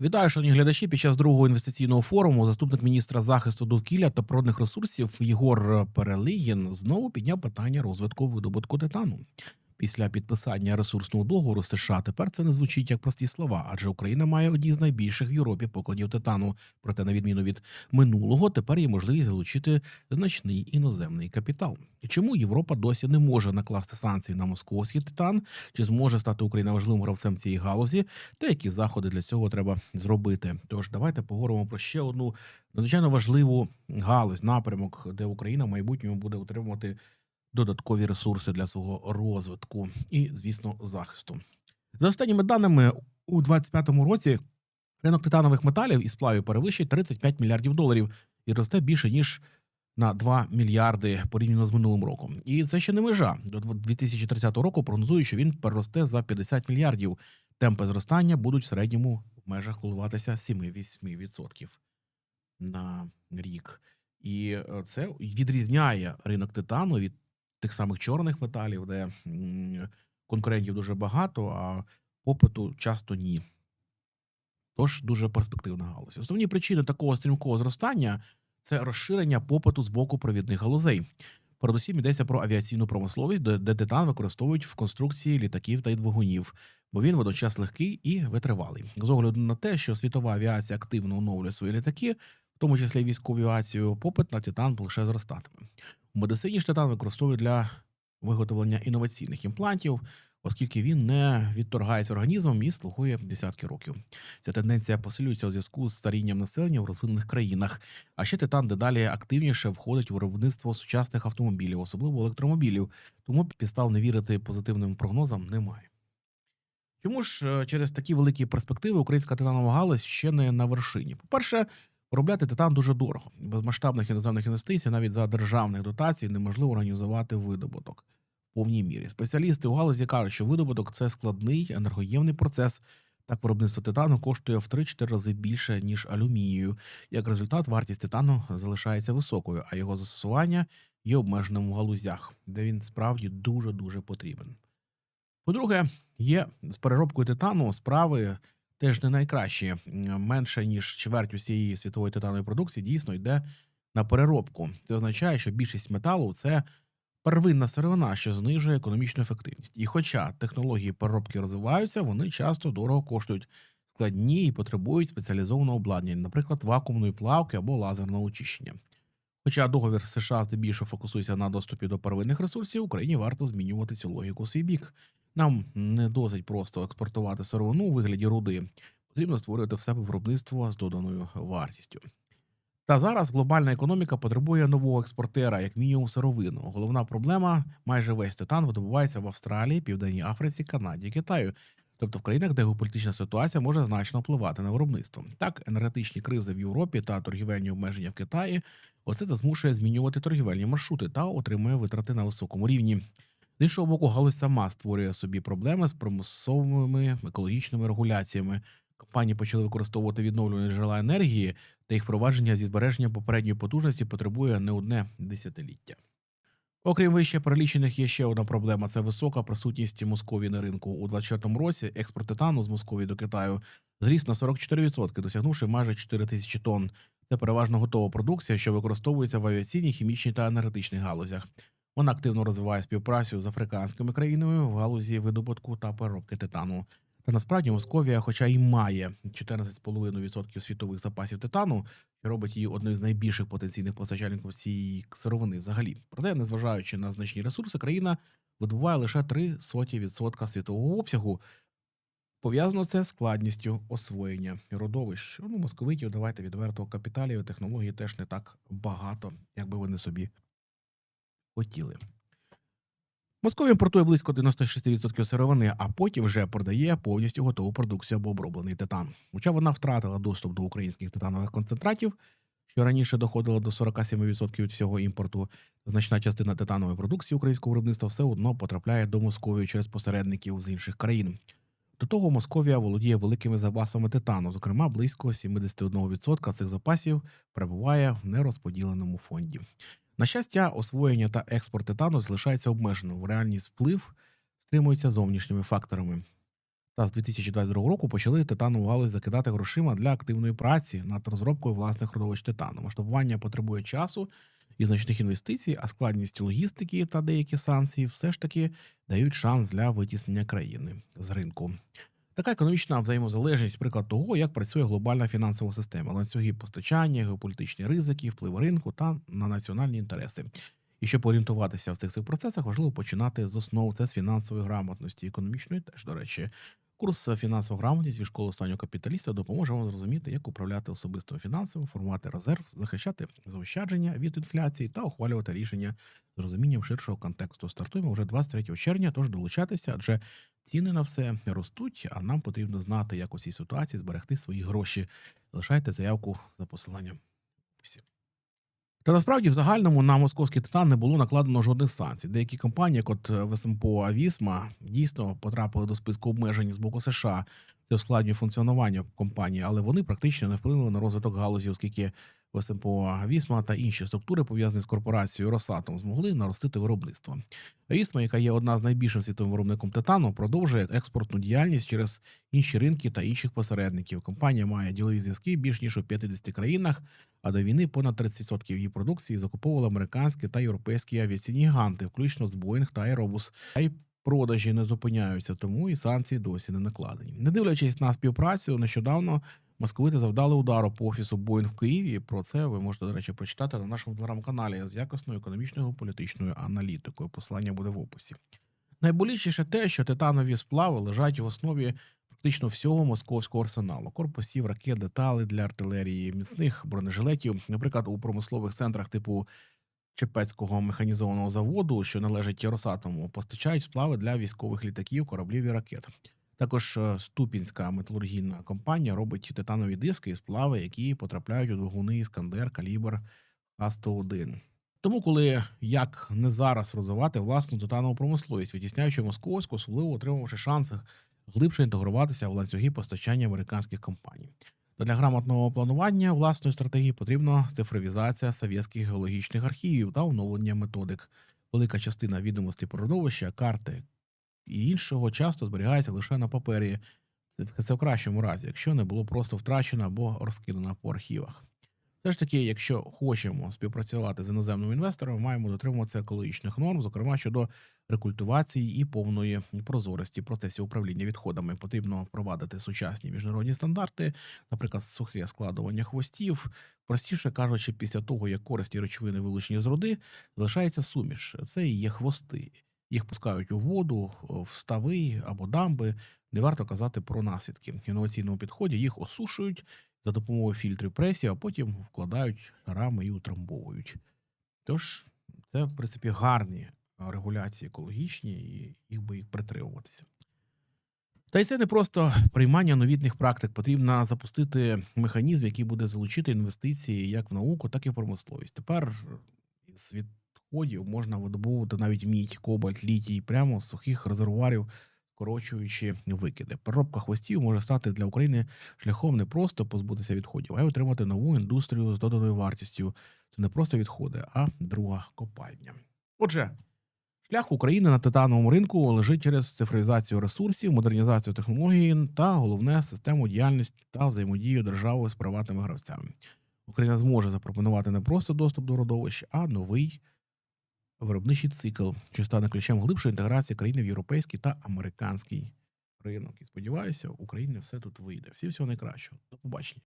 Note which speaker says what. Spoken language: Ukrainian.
Speaker 1: Вітаю, шановні глядачі. Під час другого інвестиційного форуму заступник міністра захисту довкілля та природних ресурсів Єгор Перелигін знову підняв питання розвитку видобутку титану. Після підписання ресурсного договору США тепер це не звучить як прості слова, адже Україна має одні з найбільших в Європі покладів титану. Проте, на відміну від минулого, тепер є можливість залучити значний іноземний капітал. Чому Європа досі не може накласти санкції на московський титан? Чи зможе стати Україна важливим гравцем цієї галузі? Та які заходи для цього треба зробити? Тож давайте поговоримо про ще одну надзвичайно важливу галузь, напрямок, де Україна в майбутньому буде отримувати додаткові ресурси для свого розвитку і, звісно, захисту. За останніми даними, у 2025 році ринок титанових металів і сплавів перевищить 35 мільярдів доларів і росте більше ніж на 2 мільярди порівняно з минулим роком. І це ще не межа. До 2030 року прогнозують, що він переросте за 50 мільярдів. Темпи зростання будуть в середньому в межах коливатися 7-8% на рік. І е, це відрізняє ринок титану від тих самих чорних металів, де конкурентів дуже багато, а попиту часто ні. Тож дуже перспективна галузь. Основні причини такого стрімкого зростання це розширення попиту з боку провідних галузей. Передусім йдеться про авіаційну промисловість, де, титан використовують в конструкції літаків та й двигунів, бо він водночас легкий і витривалий. З огляду на те, що світова авіація активно оновлює свої літаки, в тому числі військову авіацію, попит на титан лише зростатиме. Медицині ж титан використовують для виготовлення інноваційних імплантів, оскільки він не відторгається організмом і слугує десятки років. Ця тенденція посилюється у зв'язку з старінням населення в розвинених країнах. А ще титан дедалі активніше входить у виробництво сучасних автомобілів, особливо електромобілів. Тому підстав не вірити позитивним прогнозам немає. Чому ж е, через такі великі перспективи українська титанова галузь ще не на вершині? По-перше, виробляти титан дуже дорого. Без масштабних іноземних інвестицій, навіть за державних дотацій, неможливо організувати видобуток в повній мірі. Спеціалісти у галузі кажуть, що видобуток це складний енергоємний процес. Так, виробництво титану коштує в 3-4 рази більше ніж алюмінію. Як результат, вартість титану залишається високою, а його застосування є обмеженим у галузях, де він справді дуже дуже потрібен. По-друге, є з переробкою титану справи теж не найкращі. Менше ніж чверть усієї світової титанової продукції дійсно йде на переробку. Це означає, що більшість металу це первинна сировина, що знижує економічну ефективність. І хоча технології переробки розвиваються, вони часто дорого коштують складні і потребують спеціалізованого обладнання, наприклад, вакуумної плавки або лазерного очищення. Хоча договір США здебільшого фокусується на доступі до первинних ресурсів, Україні варто змінювати цю логіку в свій бік. Нам не досить просто експортувати сировину у вигляді руди. Потрібно створювати в себе виробництво з доданою вартістю. Та зараз глобальна економіка потребує нового експортера, як мінімум сировину. Головна проблема майже весь титан видобувається в Австралії, Південній Африці, Канаді, Китаю. Тобто в країнах, де геополітична ситуація може значно впливати на виробництво. Так, енергетичні кризи в Європі та торгівельні обмеження в Китаї оце це змушує змінювати торгівельні маршрути та отримує витрати на високому рівні. З іншого боку, галузь сама створює собі проблеми з примусовими екологічними регуляціями. Компанії почали використовувати відновлювані джерела енергії, та їх впровадження зі збереженням попередньої потужності потребує не одне десятиліття. Окрім вище перелічених, є ще одна проблема: це висока присутність Московії на ринку. У 2024 році експорт титану з Московії до Китаю зріс на 44%, досягнувши майже 4 тисячі тонн. Це переважно готова продукція, що використовується в авіаційній, хімічній та енергетичних галузях. Вона активно розвиває співпрацю з африканськими країнами в галузі видобутку та переробки титану. Та насправді Московія, хоча й має 14,5% світових запасів титану, що робить її одною з найбільших потенційних постачальників цієї сировини взагалі. Проте, незважаючи на значні ресурси, країна видобуває лише 0,03% світового обсягу. Пов'язано це з складністю освоєння родовищ. Ну, московитів, давайте відверто капіталів, технологій теж не так багато, як би вони собі хотіли. Московія імпортує близько 96% сировини, а потім вже продає повністю готову продукцію або оброблений титан. Хоча вона втратила доступ до українських титанових концентратів, що раніше доходило до 47% від всього імпорту, значна частина титанової продукції українського виробництва все одно потрапляє до Московії через посередників з інших країн. До того Московія володіє великими запасами титану, зокрема, близько 71% цих запасів перебуває в нерозподіленому фонді. На щастя, освоєння та експорт титану залишається обмеженим. Реальність вплив стримується зовнішніми факторами. та з 2022 року почали титанову галузь закидати грошима для активної праці над розробкою власних родовищ титану. Масштабування потребує часу і значних інвестицій, а складність логістики та деякі санкції все ж таки дають шанс для витіснення країни з ринку. Така економічна взаємозалежність приклад того, як працює глобальна фінансова система, ланцюги постачання, геополітичні ризики, вплив ринку та на національні інтереси. І щоб орієнтуватися в цих цих процесах, важливо починати з основ це з фінансової грамотності, економічної теж до речі. Курс фінансова грамотність від школи останнього капіталіста допоможе вам зрозуміти, як управляти особистими фінансами, формувати резерв, захищати заощадження від інфляції та ухвалювати рішення з розумінням ширшого контексту. Стартуємо вже 23 червня, тож долучатися, адже ціни на все ростуть, а нам потрібно знати, як у цій ситуації зберегти свої гроші. Залишайте заявку за посиланням. в описі. Та насправді в загальному на московський титан не було накладено жодних санкцій. Деякі компанії, як от е, ВСМПО Авісма, дійсно потрапили до списку обмежень з боку США. Це ускладнює функціонування компанії, але вони практично не вплинули на розвиток галузі, оскільки ВСМПО Авісма та інші структури, пов'язані з корпорацією Росатом, змогли наростити виробництво. Авісма, яка є одна з найбільшим світовим виробником титану, продовжує експортну діяльність через інші ринки та інших посередників. Компанія має ділові зв'язки більш ніж у 50 країнах, а до війни понад 30% її продукції закуповували американські та європейські авіаційні гіганти, включно з Boeing та Airbus. Продажі не зупиняються, тому і санкції досі не накладені. Не дивлячись на співпрацю, нещодавно московити завдали удару по офісу Boeing в Києві. Про це ви можете, до речі, почитати на нашому телеграм-каналі з якісною економічною політичною аналітикою. Посилання буде в описі. Найболічіше те, що титанові сплави лежать в основі практично всього московського арсеналу: корпусів, ракет, деталей для артилерії, міцних бронежилетів, наприклад, у промислових центрах типу. Чепецького механізованого заводу, що належить Росатому, постачають сплави для військових літаків, кораблів і ракет. Також е, Ступінська металургійна компанія робить титанові диски і сплави, які потрапляють у двигуни Іскандер, Калібр А101. Тому, коли як не зараз розвивати власну титанову промисловість, витісняючи московську, особливо отримавши шанси глибше інтегруватися в ланцюги постачання американських компаній. Та для грамотного планування власної стратегії потрібна цифровізація совєтських геологічних архівів та оновлення методик. Велика частина відомостей про родовища, карти і іншого часто зберігається лише на папері. Це, в кращому разі, якщо не було просто втрачено або розкидано по архівах. Все ж таки, якщо хочемо співпрацювати з іноземними інвесторами, маємо дотримуватися екологічних норм, зокрема щодо рекультивації і повної прозорості процесів управління відходами. Потрібно впровадити сучасні міжнародні стандарти, наприклад, сухе складування хвостів. Простіше кажучи, після того як корисні речовини вилучені з руди, залишається суміш. Це і є хвости. Їх пускають у воду, в стави або дамби. Не варто казати про наслідки. В інноваційному підході їх осушують за допомогою фільтрів пресії, а потім вкладають шарами і утрамбовують. Тож це, в принципі, гарні регуляції екологічні, і їх би їх притримуватися. Та й це не просто приймання новітних практик. Потрібно запустити механізм, який буде залучити інвестиції як в науку, так і в промисловість. Тепер з відходів можна видобувати навіть мідь, кобальт, літій прямо з сухих резервуарів, скорочуючи викиди. Переробка хвостів може стати для України шляхом не просто позбутися відходів, а й отримати нову індустрію з доданою вартістю. Це не просто відходи, а друга копальня. Отже. Шлях України на титановому ринку лежить через цифровізацію ресурсів, модернізацію технологій та головне систему діяльності та взаємодію держави з приватними гравцями. Україна зможе запропонувати не просто доступ до родовищ, а новий виробничий цикл, що стане ключем глибшої інтеграції країни в європейський та американський ринок. І сподіваюся, Україні все тут вийде. Всі всього найкращого. До побачення.